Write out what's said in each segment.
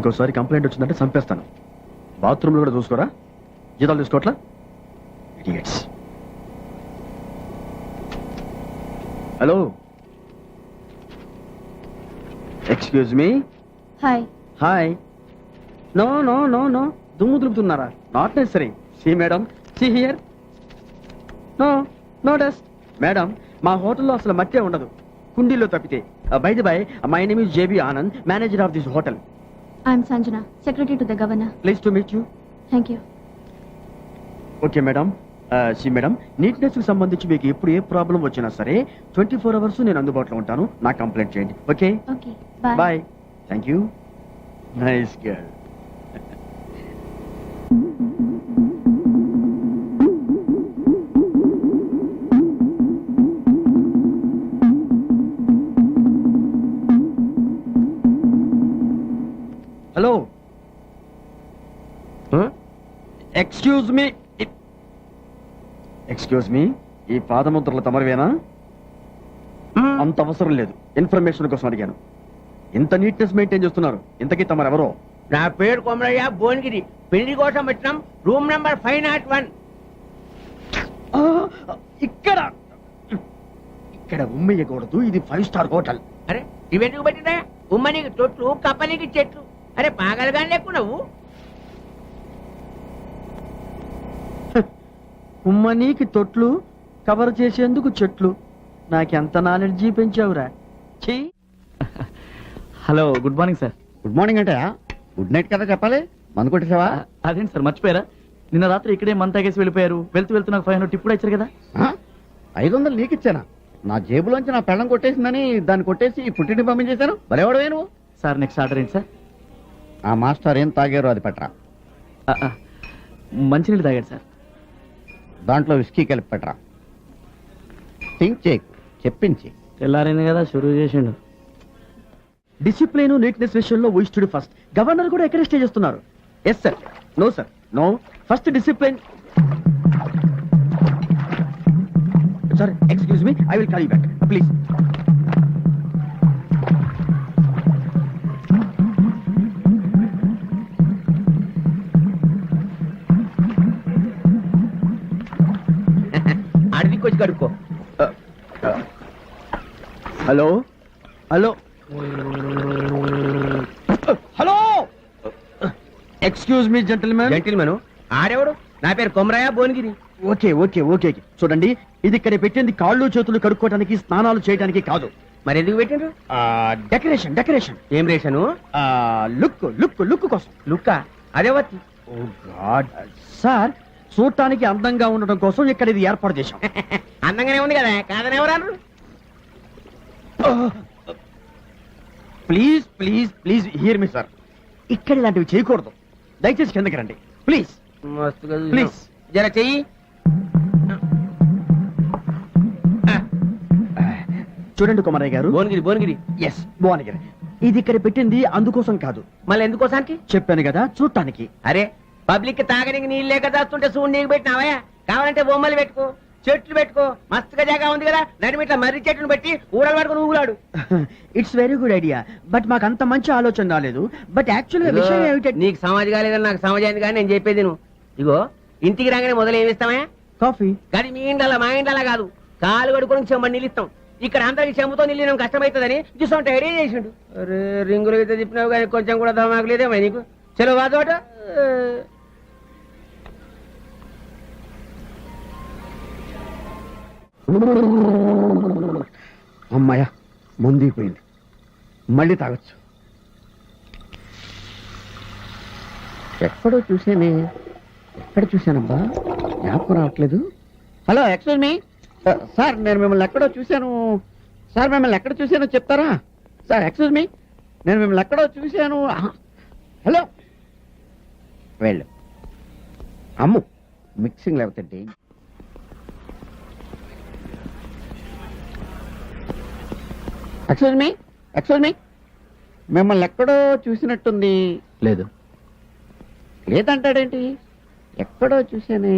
ఇంకోసారి కంప్లైంట్ వచ్చిందంటే చంపేస్తాను. బాత్రూమ్లో కూడా చూసుకోరా? జీతాలు తీసుకోవట్లా. Hello excuse me hi hi no no no no దుమ్ము దులుపుతున్నారా? Not necessary see madam see here no no dust madam మా హోటల్లో అసలు మట్టే ఉండదు. కుండీలో తప్పితే. Bye bye my name is JB Anand manager of this hotel I'm Sanjana secretary to the governor please to meet you thank you okay madam see madam నీట్నెస్కి సంబంధించి మీకు ఎప్పుడు ఏ ప్రాబ్లం వచ్చినా సరే ట్వంటీ ఫోర్ అవర్స్ నేను అందుబాటులో ఉంటాను. నాకు complaint చేయండి. Okay okay bye bye thank you nice girl hello. Excuse me excuse me ఈ పాదముద్రలు తమరివేనా? అంత అవసరం లేదు. ఇన్ఫర్మేషన్ కోసం అడిగాను. ఇంత నీట్నెస్ మెయింటైన్ చేస్తున్నారు. ఇంతకీ తమరెవరో? నా పేరు కొమరయ్య భువనగిరి. పెళ్ళి కోసం వచ్చినాం. Room number five nought one. ఇక్కడ. ఇక్కడ ఉమ్మేయకూడదు. ఇది ఫైవ్ స్టార్ హోటల్. అరే ఇవెందుకు పెట్టినా ఉమ్మనికి తొట్లు కప్పనికి చెట్లు. అరే పాగలగాని నువ్వు ఉమ్మనీకి తొట్లు కవర్ చేసేందుకు చెట్లు. నాకెంత నాలెడ్జీ పెంచావురా. ఛీ. Hello good morning sir. Good morning అంటే గుడ్ నైట్ కదా చెప్పాలి? మందు కొట్టేసావా? అదేంటి సార్ మర్చిపోయారా? నిన్న రాత్రి ఇక్కడే మంత తాగేసి వెళ్ళిపోయారు. వెళ్తూ వెళ్తూ నాకు ఫైవ్ హండ్రెడ్ టిప్ కూడా ఇచ్చారు కదా. ఆ? ఐదు వందలు నీకు ఇచ్చానా? నా జేబులోంచి నా పెళ్ళం కొట్టేసిందని దాన్ని కొట్టేసి పుట్టింటి పంపించేశాను. మరేవాడు నువ్వు. సార్ నెక్స్ట్ ఆర్డర్ ఏంటి సార్? ఆ మాస్టర్ ఏం తాగారో అది పెట్టరా మంచినీళ్ళు తాగాడు సార్. దాంట్లో విస్కీ కలిపి పెట్టరా థింక్ చేయకు చెప్పించి తెల్లారింది కదా షురూ చేసిండు. డిసిప్లిన్ నీట్నెస్ విషయంలో ఊహిస్తుడు ఫస్ట్. గవర్నర్ కూడా ఎక్కడ స్టే చేస్తున్నారు? Yes sir no sir no first discipline sir excuse me I will call you back please కడుక్కో. Hello? Hello? Hello? Excuse me gentlemen gentleman ఆడెవడు నా పేరు Komaraiah Bhuvanagiri. Okay okay okay. చూడండి ఇది ఇక్కడ పెట్టింది కాళ్ళు చేతులు కడుక్కోవడానికి స్నానాలు చేయడానికి కాదు. మరి ఎందుకు పెట్టిండ్రు? Decoration decoration. ఏం రేషను? లుక్ లుక్ లుక్ కోసం. లుక్క? అదే గాడ్. సార్ చూడటానికి అందంగా ఉండడం కోసం ఇక్కడ ఇది ఏర్పాటు చేశాం. అందంగానే ఉంది కదా. కాదని ఎవరు please please please hear me sir ఇక్కడ ఇలాంటివి చేయకూడదు. దయచేసి కిందకి రండి. ప్లీజ్. Please. జర చెయ్యి. చూడండి కుమారయ్య గారు. భువనగిరి భువనగిరి. ఎస్ భువనగిరి. ఇది ఇక్కడ పెట్టింది అందుకోసం కాదు. మళ్ళీ ఎందుకోసానికి? చెప్పాను కదా చూడటానికి. అరే పబ్లిక్కి తాగడానికి నీళ్ళు లేక దాస్తుంటే చూడు నీకు పెట్టినావా? కావాలంటే బొమ్మలు పెట్టుకో. చెట్లు పెట్టుకో. మస్తుగా జాగా ఉంది కదా. నడిమిట్ల మర్రి చెట్టును పెట్టి ఊడలు పట్టుకుని ఊగులాడు. It's very good idea but మాకు అంత మంచి ఆలోచన రాలేదు. బట్ యాక్చువల్గా విషయం ఏమిటంటే నీకు సమాజ్ కాలేదని నాకు సమాజ్ అయింది కానీ నేను చెప్పేది నువ్వు ఇగో ఇంటికి రాగానే మొదలు ఏమి ఇస్తామా కాఫీ కానీ మీ ఇండ్ల మా ఇండ్ల కాదు. కాలు కడుకొని చెమ్మని నీళ్ళు ఇస్తాం ఇక్కడ అందరికి నీళ్ళు నేను కష్టమవుతుందని చూసుకుంటే రెడీ చేసిండు. అరే రింగులు అయితే చెప్పినావు కానీ కొంచెం కూడా దమాకు లేదేమో నీకు? చలో వాదోట అమ్మాయ మందిపోయింది మళ్ళీ తాగొచ్చు. ఎక్కడో చూసానే ఎక్కడ చూశానబ్బా? జ్ఞాపకం రావట్లేదు. హలో ఎక్స్క్యూజ్ మీ. సార్ నేను మిమ్మల్ని ఎక్కడో చూశాను. సార్ మిమ్మల్ని ఎక్కడ చూశానో చెప్తారా? Sir excuse me. నేను మిమ్మల్ని ఎక్కడో చూశాను. హలో. వెళ్ళు. అమ్ము. మిక్సింగ్ లేకపోతే ఎక్స్క్యూజ్ మీ ఎక్స్క్యూజ్ మీ మిమ్మల్ని ఎక్కడో చూసినట్టుంది. లేదు. లేదంటాడేంటి? ఎక్కడో చూసానే.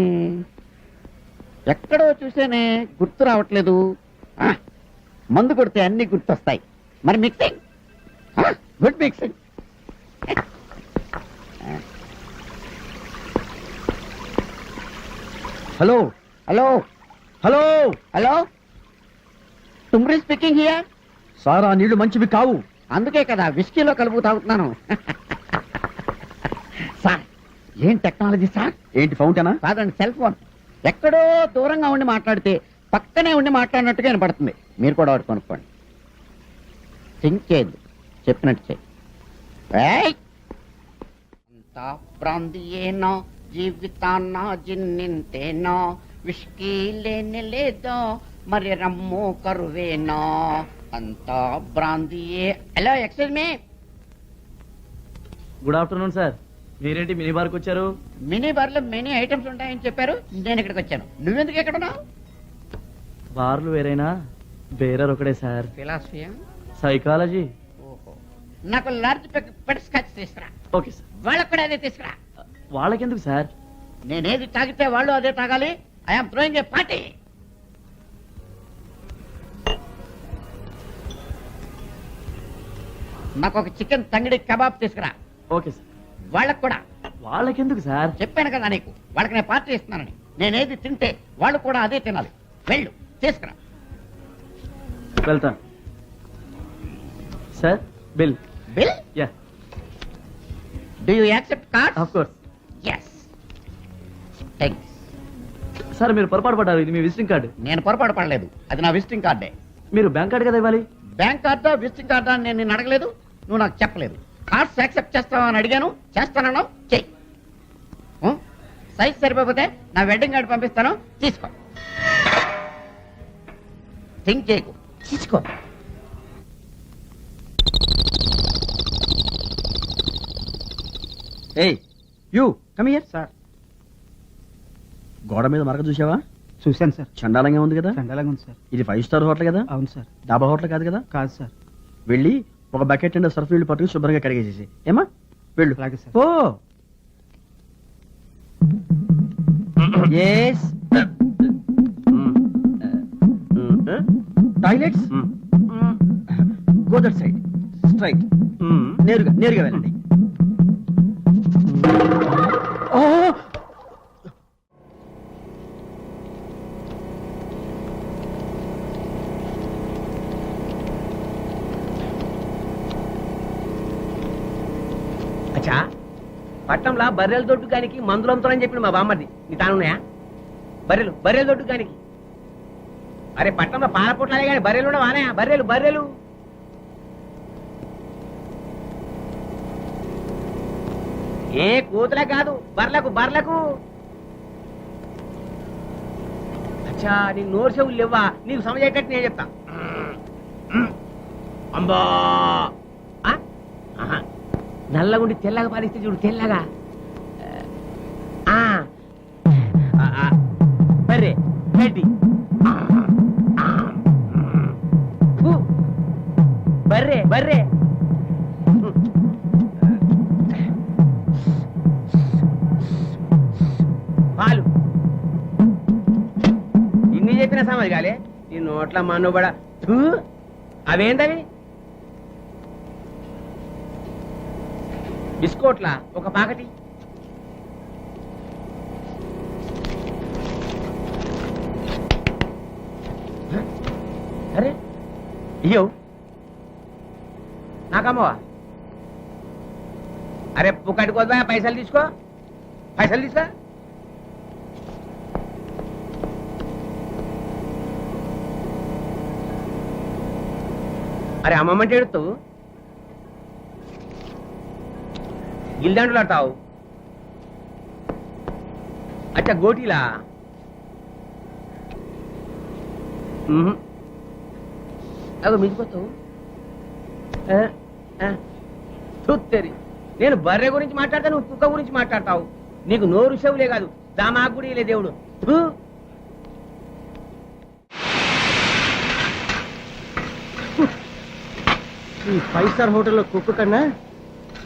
ఎక్కడో చూసానే గుర్తు రావట్లేదు. మందు కొడితే అన్ని గుర్తొస్తాయి. మరి mixing good mixing hello hello hello hello thumri speaking here sir నీళ్ళు మంచివి కావు. అందుకే కదా విస్కీలో కలుపు తాగుతున్నాను సార్ ఏం టెక్నాలజీ సార్? ఏంటి ఫౌంటైనా? కాదండి సెల్ ఫోన్. ఎక్కడో దూరంగా ఉండి మాట్లాడితే పక్కనే ఉండి మాట్లాడినట్టుగా వినపడుతుంది. మీరు కూడా ఒకటి కొనుక్కోండి. థింక్ చేయదు చెప్పినట్టు చేయి. ఏయ్! అంతా ప్రాంతీయేనో? జీవితాన్న జిన్నింతేనో? విష్కీ లేని లేదో? మరి రమ్ము కరువేనో? అంతా బ్రాందియే hello excuse me. Good afternoon sir. మీరేంటి మినీ బార్కి వచ్చారు? మినీ బార్లో మెనీ ఐటమ్స్ ఉంటాయని చెప్పారు. నేను ఇక్కడికి వచ్చాను. నువ్వెందుకు ఎక్కడ ఉన్నావు? బార్లు వేరైనా బేరర్ ఒకడే సార్. ఫిలాసఫియా సైకాలజీ. నాకు లార్జ్ పెట్ స్కాచ్ తీసుకురా. Okay sir. వాళ్ళకు కూడా అదే తీసుకురా. వాళ్ళకెందుకు సార్? నేనేది తాగితే వాళ్ళు అదే తాగాలి. I'm throwing a party. నాకు ఒక చికెన్ తంగిడి కబాబ్ తీసుకురా. Okay sir. వాళ్ళకు కూడా. వాళ్ళకెందుకు సార్? చెప్పాను కదా నీకు. వాళ్ళకి నేను పార్టీ ఇస్తున్నానని. నేనేది తింటే వాళ్ళు కూడా అదే తినాలి. వెళ్ళు తీసుకురా. వెళ్తాను. Sir bill. Bill? Yeah. Do you accept card of course yes thanks sir మీరు పొరపాటు పడ్డారు. ఇది మీ విజిటింగ్ కార్డు నేను పొరపాటు పడలేదు. అది నా విజిటింగ్ కార్డే మీరు బ్యాంక్ కార్డు కదా ఇవ్వాలి? బ్యాంక్ కార్డా విజిటింగ్ కార్డా నేను నిన్ను అడగలేదు? నువ్వు నాకు చెప్పలేదు. కార్డ్స్ యాక్సెప్ట్ చేస్తావా అని అడిగాను. చేస్తానన్నావు. చెయ్యి. సైజ్ సరిపోతే నా వెడ్డింగ్ కార్డు పంపిస్తాను. తీసుకో. థింక్ చేయకు. తీసుకో. ఏయ్ యూ కమ్ హియర్ సార్ గోడ మీద మరక చూసావా చూశాను సార్ చండాలంగా ఉంది కదా? చండాలంగా ఉంది సార్ ఇది ఫైవ్ స్టార్ హోటల్ కదా? అవును సార్ డాబా హోటల్ కాదు కదా? కాదు సార్ వెళ్ళి ఒక బకెట్ అండ్ సర్ఫ్ నీళ్ళు పట్టుకుని శుభ్రంగా కడిగేసేసి ఏమా వెళ్ళు. ఓ toilets go that side straight నేరుగా నేరుగా వెళ్ళండి. ఓ అచ్చా పట్టంలా బర్రెల దొడ్డు కానికి మందులు అని చెప్పింది మా బామ్మది నీ తానున్నాయా బర్రెలు బర్రెల దొడ్డు కానికి. అరే పట్టంలో పాల కానీ బర్రెలు కూడా వానాయా బర్రెలు బర్రెలు. ఏ కూతులే కాదు బర్లకు బర్లకు అచ్చా నీ నోరు చెవులు లేవా నీకు సమజేటట్టు నేను చెప్తా. అంబా! నల్లగుండి తెల్లగా పాలిస్తే చూడు తెల్లగా. ఆ. బర్రె బర్రె బర్రె పాలు. ఇన్ని చెప్పిన సమాజాలే కాలే నీ నోట్ల మనోబడ అవేంటవి? బిస్కోట్లా ఒక పాకటి. అరే ఇయ్యో నాకమ్మవా? అరే పుక్కటి కొద్దా పైసలు తీసుకో. పైసలు తీసుకో. అరే అమ్మమ్మంటే ఎడుతూ గిల్దండులాడతావు అచ్చా గోటీలా? అగో మించిపోతావు. చూత్తేరి నేను బర్రె గురించి మాట్లాడతా నువ్వు కుక్క గురించి మాట్లాడతావు. నీకు నోరు షవులే కాదు దామాకుడి లే దేవుడు. ఈ ఫైవ్ స్టార్ హోటల్లో కుక్క కన్నా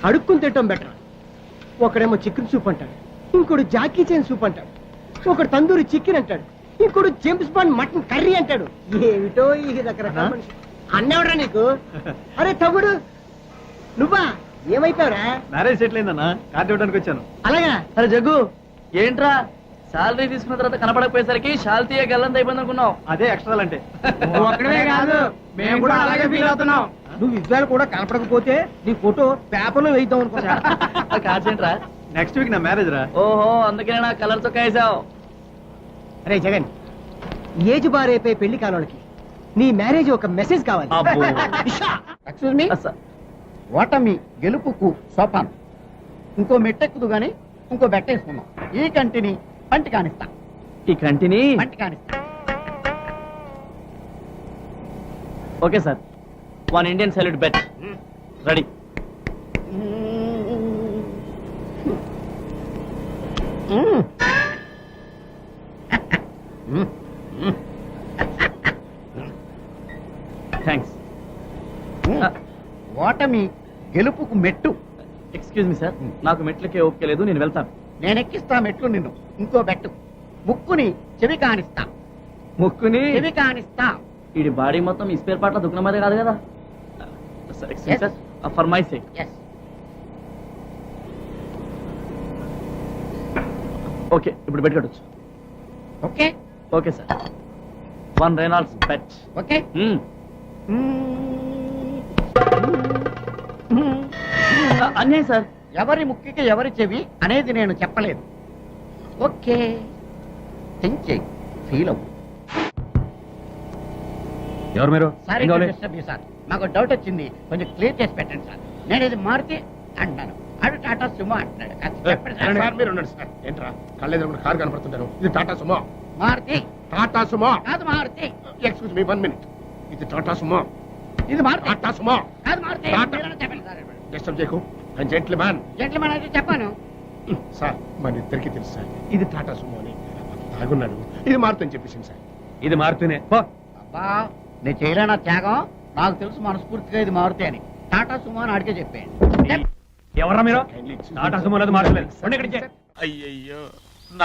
అడుక్కుని తింటాం బెటర్. ఒకడేమో చికెన్ సూప్ అంటాడు. ఇంకోడు జాకీ చైన్ సూప్ అంటాడు. ఒకడు తందూరి చికెన్ అంటాడు. ఇంకోడు జేమ్స్ బాండ్ మటన్ కర్రీ అంటాడు. ఏమిటో ఈ రకరకాల మనిషి. అన్నెవడ్రా నీకు? అరే తమ్ముడు. నువ్వా? ఏమైపోయావురా? మ్యారేజ్ సెటిల్ అయిందన్నా? కార్డు ఇవ్వడానికి వచ్చాను. అలాగా? అరే జగ్గు. ఏంట్రా? శాలరీ తీసుకున్న తర్వాత కనపడకపోయేసరికి శాల్తీయ గల్లంత అయిపోయింది అనుకున్నావు అదే ఎక్స్ట్రా అంటే ఒక్కడే కాదు. మేము కూడా అలాగే ఫీల్ అవుతున్నాం. నువ్వు విజయాలు కూడా కనపడకపోతే నీ ఫోటో పేపర్లో వేద్దాం అనుకున్నా కాచేంట్రా నెక్స్ట్ వీక్ నా మ్యారేజ్ రా. ఓహో అందుకనే నా కలర్ చొక్కా వేసావు అరే జగన్ ఏజ్ బారైపోయి పెళ్ళి కానోళ్ళకి నీ మ్యారేజ్ ఒక మెసేజ్ కావాలి. అబ్బో. Excuse me. ఓటమి గెలుపుకు సోపానం. ఇంకో మెట్టెక్కుదు గాని ఇంకో బెట్టేసుకుందాం. ఈ కంటిని పంటి కానిస్తా. ఈ కంటిని? పంటి కానిస్తా. Okay sir. One Indian salute bet ready. Thanks. ఓటమి గెలుపుకు మెట్టు. ఎక్స్క్యూజ్ మీ సార్ నాకు మెట్లకే ఓకే లేదు నేను వెళ్తాను. నేను ఎక్కిస్తా మెట్లు నిన్ను. ఇంకో బెట్టు. ముక్కుని చెవి కానిస్తా. ముక్కుని? చెవి కానిస్తా. వీడి బాడీ మొత్తం ఈ స్పేర్ దుకాణం అదే కాదు కదా. Sir excuse Yes. Sir for my sake yes okay ఇప్పుడు బెట్ కట్టొచ్చు. Okay okay sir one Reynolds bet okay అన్యాయం సార్ ఎవరి ముక్కికి ఎవరి చెవి అనేది నేను చెప్పలేదు. ఓకే థింక్ చేయి ఫీల్ అవ్వు ఎవరు మీరు? సార్ మాకు డౌట్ వచ్చింది. కొంచెం క్లియర్ చేసి పెట్టండి సార్. నేను ఇది మారుతి అంటున్నాను అడు టాటా సుమో అంటున్నాడు. సార్. మీరు ఉండండి సార్. ఏంట్రా? కళ్ళెదురు కారు కనపడుతుంటారు. ఇది టాటా సుమో. మారుతి. టాటా సుమో. కాదు Maruti. Excuse me one minute ఇది టాటా సుమో. ఇది మారుతి. టాటా సుమో. కాదు మారుతి. చెప్పండి సార్. డిస్టర్బ్ చేయకు. జెంట్లీ మ్యాన్ జెంట్లమెన్ అయితే చెప్పాను. సార్ మన ఇద్దరికి తెలుసు సార్. ఇది టాటా సుమో అని తాగున్నాడు. ఇది మారుతుందని చెప్పేసింది సార్. ఇది మారుతూనే. అబ్బా నేను చేయలేనా త్యాగం. నాకు తెలుసు మనస్ఫూర్తిగా ఇది మారుతి అని. టాటా సుమో అని అడిగే చెప్పాను ఎవరా మీరు? టాటా. సుమో లేదు మారలేదు అయ్యయ్యో.